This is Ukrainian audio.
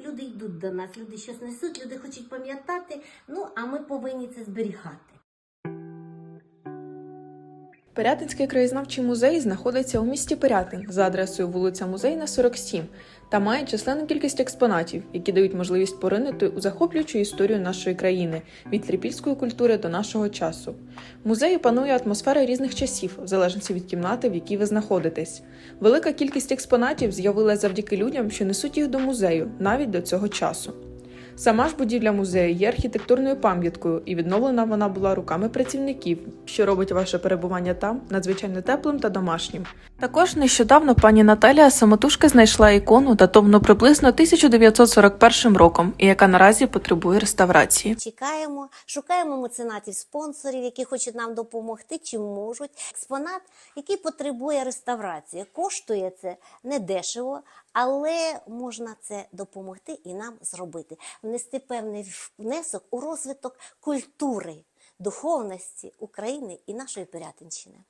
люди йдуть до нас, люди щось несуть, люди хочуть пам'ятати. Ну а ми повинні це зберігати. Пирятинський краєзнавчий музей знаходиться у місті Пирятин за адресою вулиця Музейна, 47 та має численну кількість експонатів, які дають можливість поринути у захоплюючу історію нашої країни від трипільської культури до нашого часу. В музеї панує атмосфера різних часів, в залежності від кімнати, в якій ви знаходитесь. Велика кількість експонатів з'явилася завдяки людям, що несуть їх до музею навіть до цього часу. Сама ж будівля музею є архітектурною пам'яткою, і відновлена вона була руками працівників, що робить ваше перебування там надзвичайно теплим та домашнім. Також нещодавно пані Наталія самотужки знайшла ікону, датовну приблизно 1941 роком, і яка наразі потребує реставрації. Чекаємо, шукаємо меценатів, спонсорів, які хочуть нам допомогти, чи можуть. Експонат, який потребує реставрації. Коштує це недешево, але можна це допомогти і нам зробити. Внести певний внесок у розвиток культури, духовності України і нашої Пирятинщини.